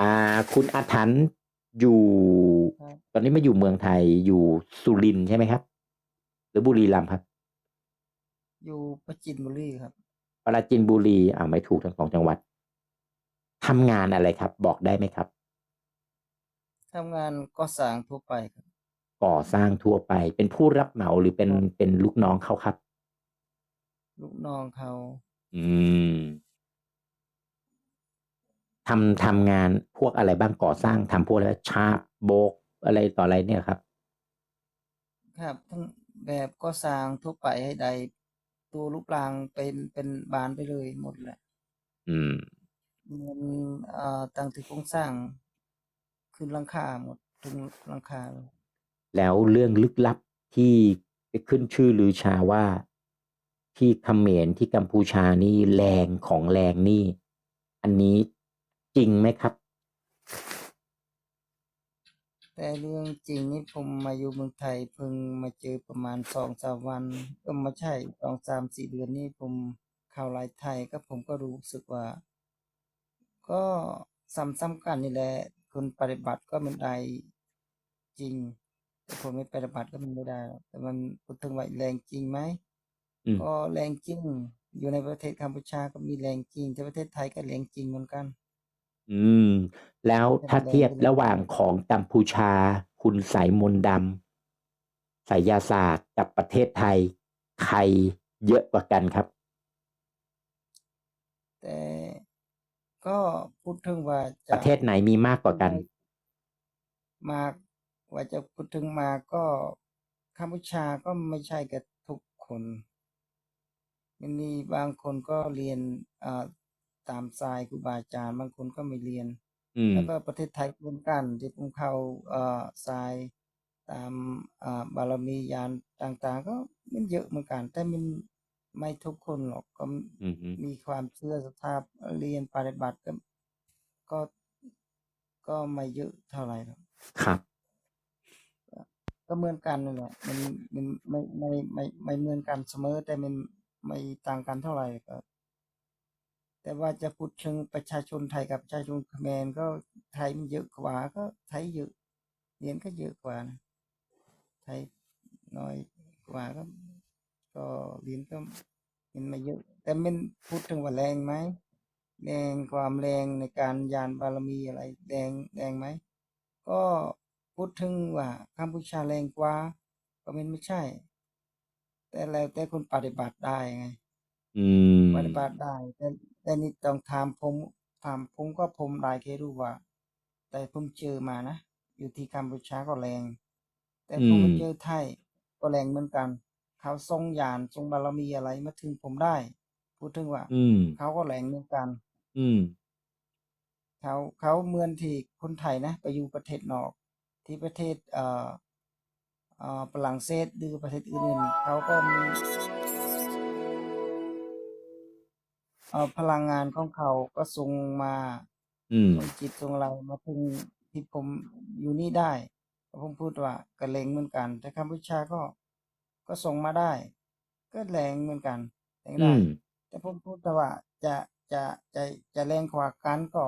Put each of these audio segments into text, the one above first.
อ่า คุณอาถรรพ์อยู่ ครับ ตอนนี้มาอยู่เมืองไทย อยู่สุรินทร์ใช่ไหมครับ หรือบุรีรัมย์ครับ อยู่ประจินบุรีครับ ปราจีนบุรี อ่าไม่ถูกทั้งสองจังหวัดทำงานอะไรครับ บอกได้ไหมครับ ทำงานก่อสร้างทั่วไปครับ ก่อสร้างทั่วไป เป็นผู้รับเหมาหรือเป็นครับ เป็นลูกน้องเขาครับ ลูกน้องเขา อืม ทำทำงานพวกอะไรบ้างก่อสร้างทำพวกอะไรชาบโบกอะไรต่ออะไรเนี่ยครับ ครับทั้งแบบก่อสร้างทั่วไปให้ได้ตัวรูปร่างเป็นเป็นบานไปเลยหมดแหละอืมเงินเอ่อตั้งที่โครงสร้างขึ้นหลังคาหมดถึงหลังคาเลยแล้วเรื่องลึกลับที่ไปขึ้นชื่อลือชาว่าที่เขมรที่กัมพูชานี่แรงของแรงนี่ อันนี้ จริงไหมครับ แต่เรื่องจริงนี่ผมมาอยู่เมืองไทยเพิ่งมาเจอประมาณสองสามวันก็ไม่ใช่สองสามสี่เดือนนี่ผมเข้าไลฟ์ไทยก็ผมก็รู้สึกว่า ก็ซ้ำๆกันนี่แหละคนปฏิบัติก็มันได้จริงแต่คนไม่ปฏิบัติก็มันไม่ได้หรอกแต่มันพูดถึงว่าแรงจริงไหมอืม ก็แรงจริง อยู่ในประเทศกัมพูชาก็มีแรงจริงแต่ประเทศไทยก็แรงจริงเหมือนกัน อืม แล้วถ้าเทียบระหว่างของกัมพูชา คุณใสยมนต์ดำไสยศาสตร์กับประเทศไทย ใครเยอะกว่ากันครับ แต่ก็พูดถึงว่าปจะระเทศไหนมีมากกว่ากันมาก ว่าจะพูดถึงมาก็กัมพูชาก็ไม่ใช่กับทุกคน มันมีบางคนก็เรียนอ่า ตามสายครูบาอาจารย์บางคนก็ไม่เรียน อืม แล้วก็ประเทศไทยเหมือนกันที่ผมเข้าเอ่อสายตามอ่าบารมียานต่างๆ ก็มันเยอะเหมือนกัน แต่มันไม่ทุกคนหรอกก็อืมฮึมีความเชื่อศรัทธาเรียนปฏิบัติก็ก็ก็ไม่เยอะเท่าไหร่หรอก ครับ ก็เหมือนกันนั่นแหละมันมันไม่ไม่ไม่ไม่เหมือนกันเสมอแต่มันไม่ต่างกันเท่าไหร่ก็ แต่ว่าจะพูดถึงประชาชนไทยกับประชาชนเขมรก็ไทยมันเยอะกว่าก็ไทยเยอะเหรียญก็เยอะกว่านะไทยน้อยกว่าก็ก็เหรียญก็มันไม่เยอะ แต่มันพูดถึงว่าแรงไหมแรงความแรงในการยานบารมีอะไรแรงแรงไหมก็พูดถึงว่ากัมพูชาแรงกว่าก็มันไม่ใช่ แต่แล้วแต่คนปฏิบัติได้ไงปฏิบัติได้แต่ แต่นี่ต้องถามผมถามผมก็ผมได้แค่รู้ว่า แต่ผมเจอมานะ อยู่ที่กัมพูชาก็แรง แต่ผมอืไปมเจอไทยก็แรงเหมือนกัน เขาทรงยานทรงบารมีอะไรมาถึงผมได้ พูดถึงว่า อืม เขาก็แรงเหมือนกัน อืม เขาเขาเหมือนที่คนไทยนะ ไปอยู่ประเทศนอก ที่ประเทศเอ่อเอ่อฝรั่งเศสหรือประเทศอื่นๆเขาก็มี เอ่อพลังงานของเขาก็ส่งมาอืม ส่งจิตส่งอะไรมาถึงที่ผมอยู่นี่ได้ก็ผมพูดว่าก็แรงเหมือนกัน แต่กัมพูชาก็ก็ส่งมาได้ ก็แรงเหมือนกันแรงอืได้ ม แต่ผมพูดแต่ว่าจะจะจะจะแรงกว่ากันก็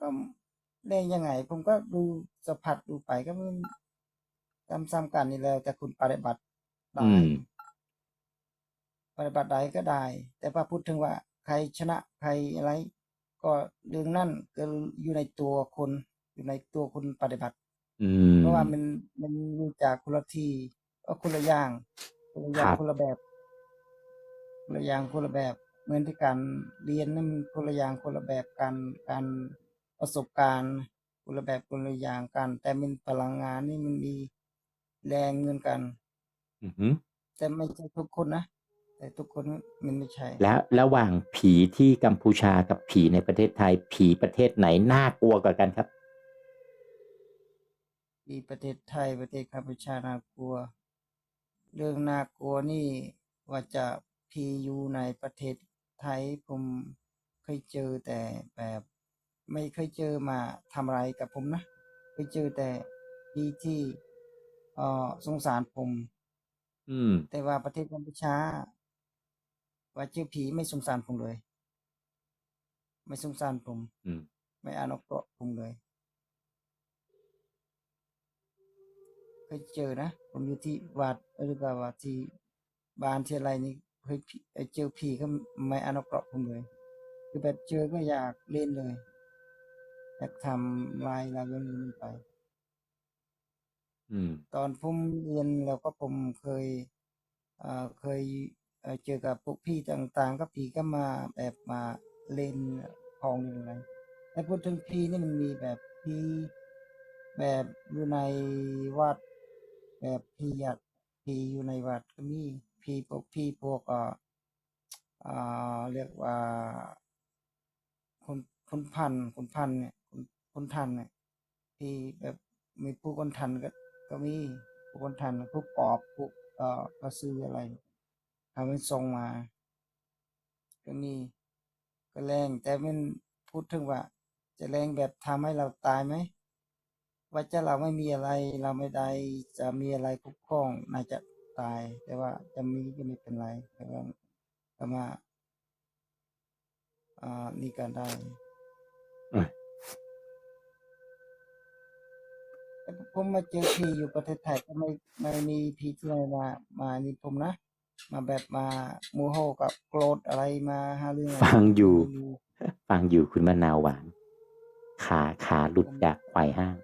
ก็แรงยังไง ผมก็ดูสัมผัสดูไปก็มันซ้ำๆกันนี่แหล้วแต่คุณปฏิบัติอืได้ ม ปฏิบัติได้ก็ได้ แต่พอพูดถึงว่าใครชนะใครอะไร ก็เรื่องนั้นก็อยู่ในตัวคนอยู่ในตัวคนปฏิบัติอืมเพราะว่ามันมันอยู่จากคนละที่ก็คนละอย่างคนละอคย่างรับคนละแบบคนละอย่างคนละแบบเหมือนที่การเรียนนั้นมันคนละอย่างคนละแบบการการประสบการณ์คนละแบบคนละอย่างกัน แต่มันพลังงานนี่มันมีแรงเหมือนกัน อือฮึแต่ไม่ใช่ทุกคนนะ แต่ทุกคนมันไม่ใช่ แล้วระหว่างผีที่กัมพูชากับผีในประเทศไทย ผีประเทศไหนน่ากลัวกว่ากันครับที่ประเทศไทยประเทศกัมพูชาน่ากลัว เรื่องน่ากลัวนี่ว่าจะพีอยู่ในประเทศไทยผมเคยเจอแต่แบบไม่เคยเจอมาทำอะไรกับผมนะเคยเจอแต่พีที่เอ่อสงสารผม อืม แต่ว่าประเทศกัมพูชา ว่าเจอผีไม่สงสารผมเลย ไม่สงสารผม อืม ไม่อนุเคราะห์ผมเลยเคยเจอนะผมอยู่ที่วัดหรือว่าว่าที่บ้านที่อะไรนี่เคยผีเอ่อเจอผีก็ไม่อนุเคราะห์ผมเลย คือแบบเจอก็อยากเล่นเลยอยากทำลายลายอย่างนี้ไปอืมตอนผมเรียนแล้วก็ผมเคย เอ่อเคย เจอกับพวกพี่ต่างๆ ก็ผีก็มาแบบมาเล่นของอยู่อะไรแต่พูดถึงผีนี่มันมีแบบผีแบบอยู่ในวัด แบบผีอยากผีอยู่ในวัดก็มีผีพวกผีพวกเอ่ออ่าเรียกว่าคนคนพันคนพันเนี่ยคนคนทันเนี่ยที่แบบมีผู้คนทันก็ก็มีผู้คนทันพวกปอบพวกเอ่อกระสืออะไร ทำเป็นทรงมาก็มีก็แรงแต่มันพูดถึงว่า จะแรงแบบทำให้เราตายไหมว่าจะเราไม่มีอะไรเราไม่ได้จะมีอะไรคุ้มครองน่าจะตาย แต่ว่าจะมีก็ไม่เป็นไรแต่ว่าสามารถอ่านี่กันได้อะแต่ผมมาเจอผีอยู่ประเทศไทยก็ไม่ไม่มีผีที่ไหนมามานี่ผมนะ มาแบบมาโมโหกับโกรธอะไรมาหาเรื่องอะไรฟังอยู่ไม่มีฟังอยู่คุณมะนาวหวาน ขาขาหลุดจากไขว่ห้าง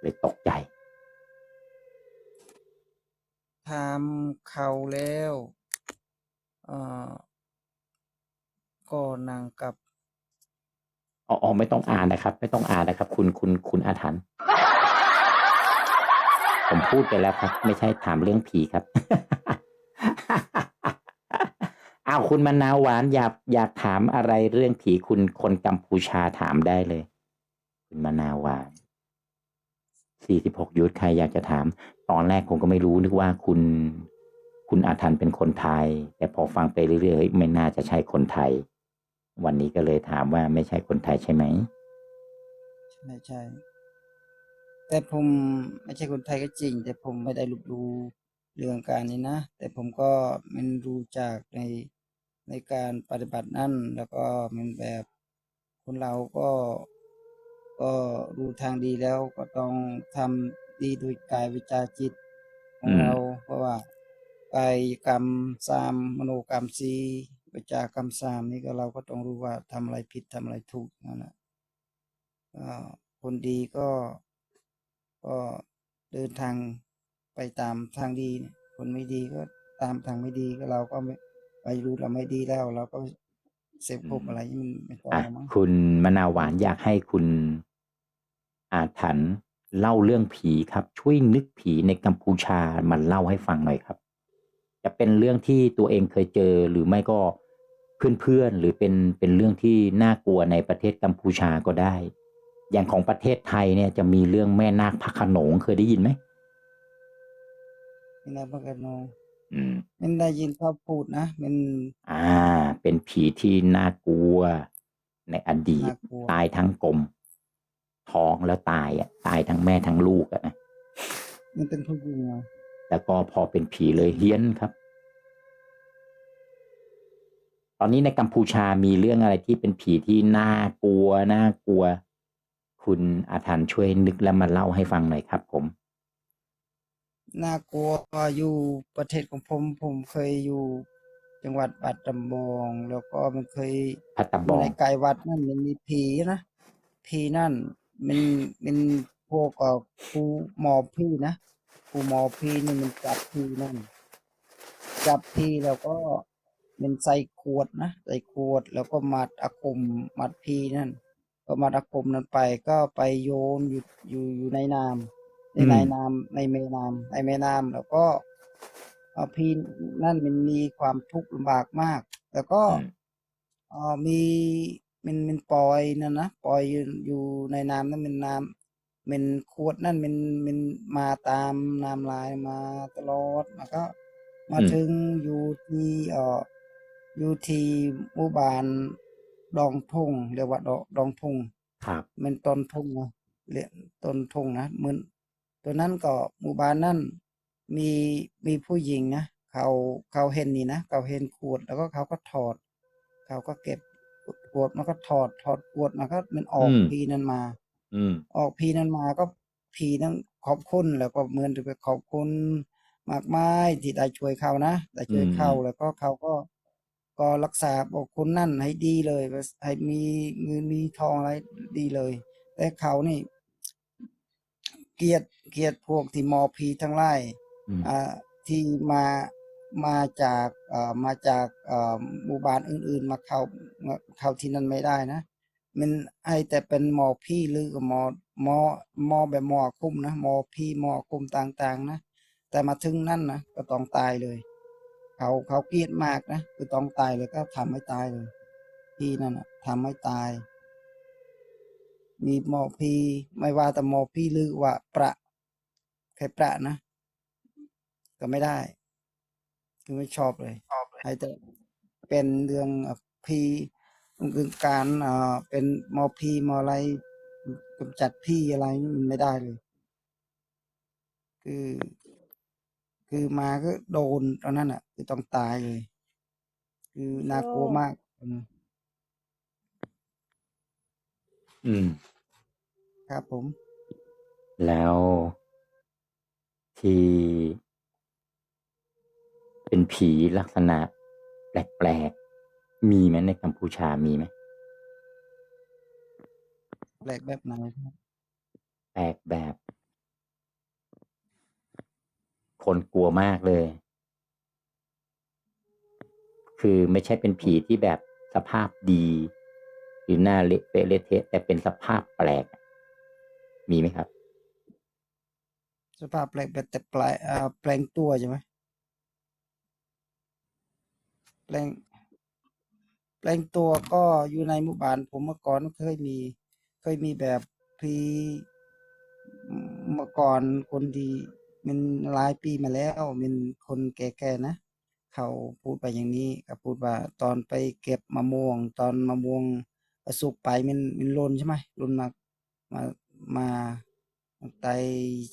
เลยตกใจทำเขาแล้วเอ่อก็นั่งกับอ๋ออ๋อไม่ต้องอ่านนะครับ ไม่ต้องอ่านนะครับ คุณคุณคุณอาถรรพ์ ผมพูดไปแล้วครับ ไม่ใช่ถามเรื่องผีครับอ้าวคุณมะนาวหวานอยากอยากถามอะไรเรื่องผีคุณคนกัมพูชาถามได้เลย คุณมะนาวหวานสี่สิบหกยุทธใครอยากจะถาม ตอนแรกผมก็ไม่รู้นึกว่าคุณ คุณอาถรรพ์เป็นคนไทย แต่พอฟังไปเรื่อยๆไม่น่าจะใช่คนไทย วันนี้ก็เลยถามว่าไม่ใช่คนไทยใช่ไหมใช่ใช่ แต่ผมไม่ใช่คนไทยก็จริง แต่ผมไม่ได้ลบหลู่เรื่องการนี้นะ แต่ผมก็มันรู้จากในในการปฏิบัตินั่นแล้วก็มันแบบคนเราก็ก็รู้ทางดีแล้วก็ต้องทำดีโดยกายวิจาจิตของอืมเรา เพราะว่ากายกรรมสามมโนกรรมสี่วิจากรรมสามนี่ก็เราก็ต้องรู้ว่าทำอะไรผิดทำอะไรถูกนั่นแหละก็คนดีก็ ก็เดินทางไปตามทางดีเนี่ยคนไม่ดีก็ตามทางไม่ดีก็เราก็ไม่ไปรู้เราไม่ดีแล้วเราก็เสพคบอะไรที่มันไม่ต้องอะแล้วมั้งคุณมะนาวหวานอยากให้คุณอาถรรพ์เล่าเรื่องผีครับ ช่วยนึกผีในกัมพูชามันเล่าให้ฟังหน่อยครับ จะเป็นเรื่องที่ตัวเองเคยเจอหรือไม่ก็เพื่อนๆหรือเป็นเป็นเรื่องที่น่ากลัวในประเทศกัมพูชาก็ได้ อย่างของประเทศไทยเนี่ยจะมีเรื่องแม่นาคพระโขนงเคยได้ยินไหมนี่นะพระกันโนอืมมันได้ยินเขาพูดนะมันอ่า เป็นผีที่น่ากลัว ในอดีต น่ากลัวตายทั้งกลมท้องแล้วตายอะ ตายทั้งแม่ทั้งลูกอะนะมันเป็นผู้หญิงอะแล้วก็พอเป็นผีเลยเฮี้ยนครับ ตอนนี้ในกัมพูชามีเรื่องอะไรที่เป็นผีที่น่ากลัวน่ากลัว คุณอาถรรพ์ช่วยนึกแล้วมาเล่าให้ฟังหน่อยครับผม น่ากลัวอยู่ประเทศของผมผมเคยอยู่จังหวัดปัตตาบอง แล้วก็มันเคยพัตตาบองในไกลวัดนั่นมันมีผีนะผีนั่น มันมันพวกเอ่อครูหมอผีนะครูหมอผีนี่มันจับผีนั่น จับผีแล้วก็มันใส่ขวดนะใส่ขวดแล้วก็มัดอาคมมัดผีนั่น ก็มัดอาคมนั้นไปก็ไปโยนอยู่อยู่อยู่ในน้ำในอืมในน้ำในแม่น้ำในแม่น้ำแล้วก็เอาผีนั่นมันมีความทุกข์ลำบากมาก แล้วก็อืมอ๋อมีมันมันปล่อยนั่นนะปล่อยอยู่อยู่ในน้ำนั่นเป็นน้ำเป็นขวดนั่นมันมันมาตามน้ำลายมาตลอดแล้วก็ มาอืมถึงอยู่ที่เอ่ออยู่ที่หมู่บ้าน ดองทุ่งเรียกว่าดอดองทุ่งครับมันต้นทุ่งนะเรียกต้นทุ่งนะเหมือนตัวนั้นก็หมู่บ้านนั่นมีมีผู้หญิงนะเขาเขาเห็นนี่นะเขาเห็นขวดแล้วก็เขาก็ถอด เขาก็เก็บกรวดมันก็ถอดถอดกรวดมันก็มันออกอืมพีนั้นมา อืมออกพีนั้นมาก็พีนั้นขอบคุณแล้วก็เหมือนจะไปขอบคุณมากมายที่ได้ช่วยเขานะได้ช่วยอืมเขาแล้วก็เขาก็ ก็รักษาบอกคนนั่นให้ดีเลยให้มีเงินมีทองอะไรดีเลย แต่เขานี่ เกลียดเกลียดพวกที่มอพีทั้งหลายอืมอ่าที่มามาจากเอ่อมาจากเอ่อหมู่บ้านอื่น ๆ มาเข้ามาเข้าที่นั่นไม่ได้นะมันให้แต่เป็นหมอพี่หรือกับหมอหมอหมอแบบหมอคุมนะหมอพี่หมอคุมต่างๆนะแต่มาถึงนั่นนะก็ต้องตายเลย เขาเขาเกลียดมากนะคือต้องตายเลยก็ทำให้ตายเลย พี่นั่นนะทำให้ตาย มีหมอพี่ไม่ว่าแต่หมอพี่หรือว่าประใครประนะ ก็ไม่ได้ คือไม่ชอบเลยให้แต่เป็นเรื่องเอ่อพีเรื่องการเอ่อเป็นหมอพีหมออะไรกำจัดพี่อะไรนี่มันไม่ได้เลย คือ คือมาก็โดนตอนนั้นอะ คือต้องตายเลย คือน่ากลัวมากอืมอืม ครับผม แล้วที่ เป็นผีลักษณะ แปลกๆ มีไหมในกัมพูชามีไหมแปลกแบบไหนครับแปลกแบบ คนกลัวมากเลย คือไม่ใช่เป็นผีที่แบบสภาพดีหรือหน้าเละเปะเละเทะแต่เป็นสภาพแปลก มีไหมครับ สภาพแปลกแบบแต่แปลงอ่าแปลงตัวใช่ไหมแปลง แปลงตัวก็อยู่ในหมู่บ้าน ผมเมื่อก่อนเคยมี เคยมีแบบพีเมื่อก่อนคนดี มันหลายปีมาแล้วมันคนแก่ๆนะ เขาพูดไปอย่างนี้ก็พูดว่าตอนไปเก็บมะม่วง ตอนมะม่วงสุกไปมันมันหล่นใช่ไหมหล่นมามามาไต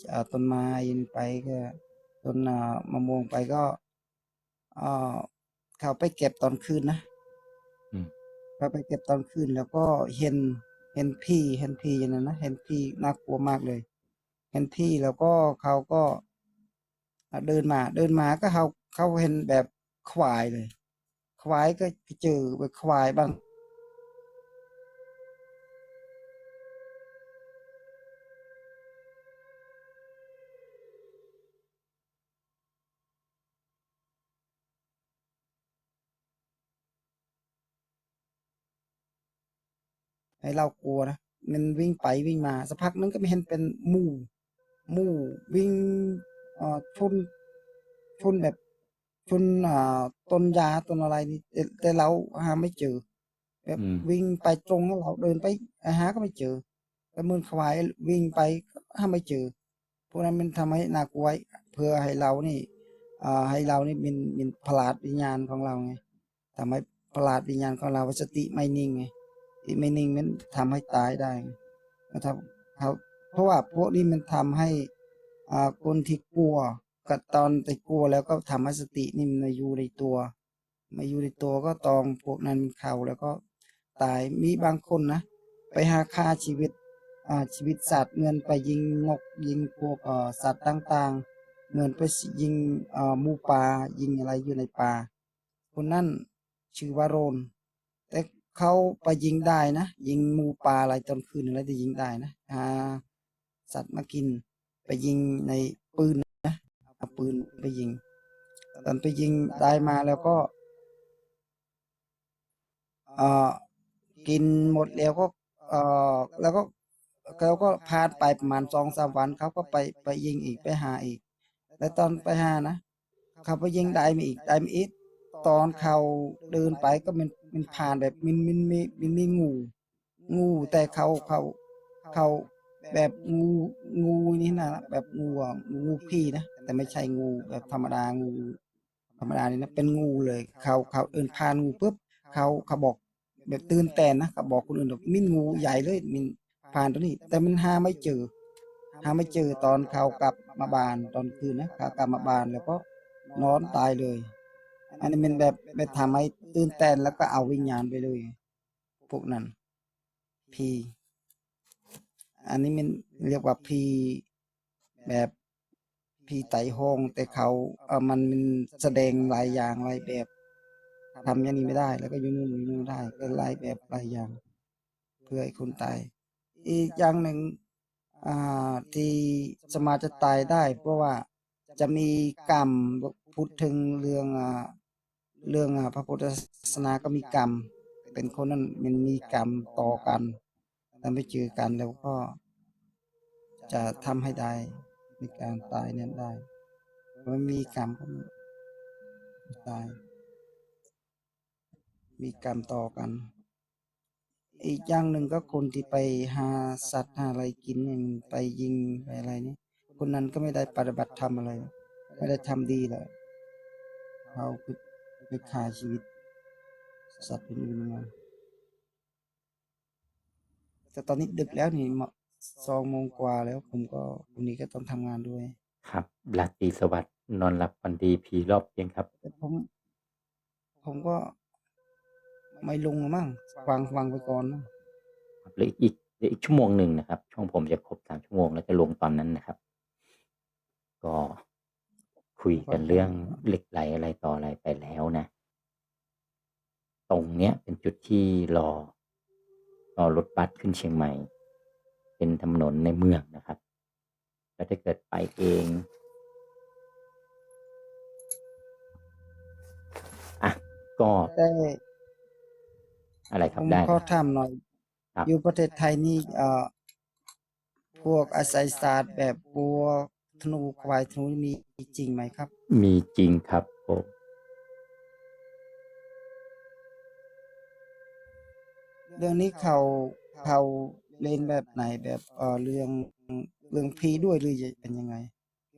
เอ่อต้นไม้ไปก็ต้นอ่ามะม่วงไปก็เอ่อเขาไปเก็บตอนคืนนะอืมเขาไปเก็บตอนคืนแล้วก็เห็นเห็นพี่เห็นพี่อย่างนั้นนะเห็นพี่น่ากลัวมากเลย เห็นพี่แล้วก็เขาก็เดินมาเดินมาก็เขาเขาเห็นแบบควายเลย ควายก็เจอไปควายบ้างให้เรากลัวนะมันวิ่งไปวิ่งมาสักพักนึงก็ไม่เห็นเป็นหมู่ มู่วิ่งเอ่อชนชนแบบชนอ่าต้นยาต้นอะไรนี่แต่แต่เราหาไม่เจอแบบอืม วิ่งไปตรงแล้วเราเดินไปหาก็ไม่เจอแล้วมือควายวิ่งไปก็หาไม่เจอพวกนั้นมันทำให้น่ากลัวเพื่อให้เรานี่อ่าให้เรานี่เป็นเป็นพลาดวิญญาณของเราไงทำให้พลาดวิญญาณของเราสติไม่นิ่งไงที่ไม่นิ่งนั้นทำให้ตายได้นะครับครับ เพราะว่าพวกนี้มันทำให้อ่าคนที่กลัวกับตอนแต่กลัวแล้วก็ทำให้สตินี่มันมาอยู่ในตัว มาอยู่ในตัวก็ตองพวกนั้นเข้าแล้วก็ตายมีบางคนนะ ไปหาค่าชีวิตอ่าชีวิตสัตว์เงินไปยิงนกยิงพวกอ่สัตว์ต่างๆเงินไปยิงอ่อหมูป่ายิงอะไรอยู่ในป่าคนนั้นชื่อว่าโรนแต่เขาไปยิงได้นะ ยิงหมูปลาอะไรตอนคืนอะไรจะยิงได้นะหา สัตว์มากิน ไปยิงในปืนนะเอาปืนไปยิง ตอนไปยิงได้มาแล้วก็เออกินหมดแล้วก็เออแล้วก็แล้วก็ผ่าไปประมาณสองสามวันเขาก็ไปไปยิงอีกไปหาอีก แล้วตอนไปหานะเขาไปยิงได้มาอีกได้มาอีกตอนเขาเดินไปก็มันมันผ่านแบบมันมันมีมันมีงู งูแต่เขาเขาเขา แบบงูงูนี่นะแบบงูอะงูพี่นะแต่ไม่ใช่งูแบบธรรมดางู ธรรมดานี่นะเป็นงูเลย เขาเขาเดินผ่านงูปุ๊บเขาเขาบอกแบบตื่นเต้นนะเขาบอกคนอื่นบอกมินงูใหญ่เลยมินผ่านตัวนี้ แต่มันหาไม่เจอหาไม่เจอตอนเขากลับมาบานตอนคืนนะเขากลับมาบานแล้วก็นอนตายเลย อันนี้มันแบบไปทำให้ตื่นเต้นแล้วก็เอาวิญญาณไปเลยพวกนั้นพี อันนี้มันเรียกว่าพีแบบพีไตโฮงแต่เขาเออมันมันแสดงหลายอย่างหลายแบบทำอย่างนี้ไม่ได้ แล้วก็อยูนู่นอยูนู่นได้ก็หลายแบบหลายอย่าง เพื่อให้คนตายอีกอย่างหนึ่งอ่าที่สมาจะตายได้ เพราะว่าจะมีกรรมพูดถึงเรื่องอ่าเรื่องอ่าพระพุทธศาสนาก็มีกรรม เป็นคนนั้นมันมีกรรมต่อกันแล้วไม่เจอกันแล้วก็ จะทำให้ได้ในการตายนั้นได้มันมีกรรมก็ตาย มีกรรมต่อกัน อีกอย่างหนึ่งก็คนที่ไปหาสัตว์หาอะไรกินอย่างไปยิงไปอะไรนี่คนนั้นก็ไม่ได้ปฏิบัติธรรมอะไร ไม่ได้ทำดีเลยเขาไปฆ่าชีวิต สัตว์อื่นมาแต่ตอนนี้ดึกแล้วนี่หมา สองโมงกว่าแล้วผมก็วันนี้ก็ต้องทำงานด้วย ครับราตรีสวัสดิ์นอนหลับฝันดีผีรอบเพียงครับ แต่ผม ผมก็ไม่ลงหรอกมั้งฟังฟังไปก่อนนะครับเหลืออีกเหลืออีกชั่วโมงหนึ่งนะครับ ช่วงผมจะครบสามชั่วโมงแล้วจะลงตอนนั้นนะครับ ก็คุยกันเรื่องเหล็กไหลอะไรต่ออะไรไปแล้วนะ ตรงเนี้ยเป็นจุดที่รอรอรถบัสขึ้นเชียงใหม่ เป็นถนนในเมืองนะครับแล้วถ้าเกิดไปเองอะก็แต่อะไรคผรับมได้ ขอถามหน่อย ครับ อยู่ประเทศไทยนี่เอ่อพวกอาศัยศาสตร์แบบบัวธนูควายธนูนี่มีจริงไหมครับ มีจริงครับผมเรื่องนี้เขาเขา เล่นแบบไหนแบบเออเรื่องเรื่องผีด้วยหรือจะเป็นยังไง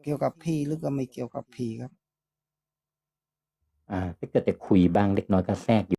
เกี่ยวกับผีหรือก็ไม่เกี่ยวกับผีครับ อ่าถ้าเกิดจะคุยบ้างเล็กน้อยก็แทรกอยู่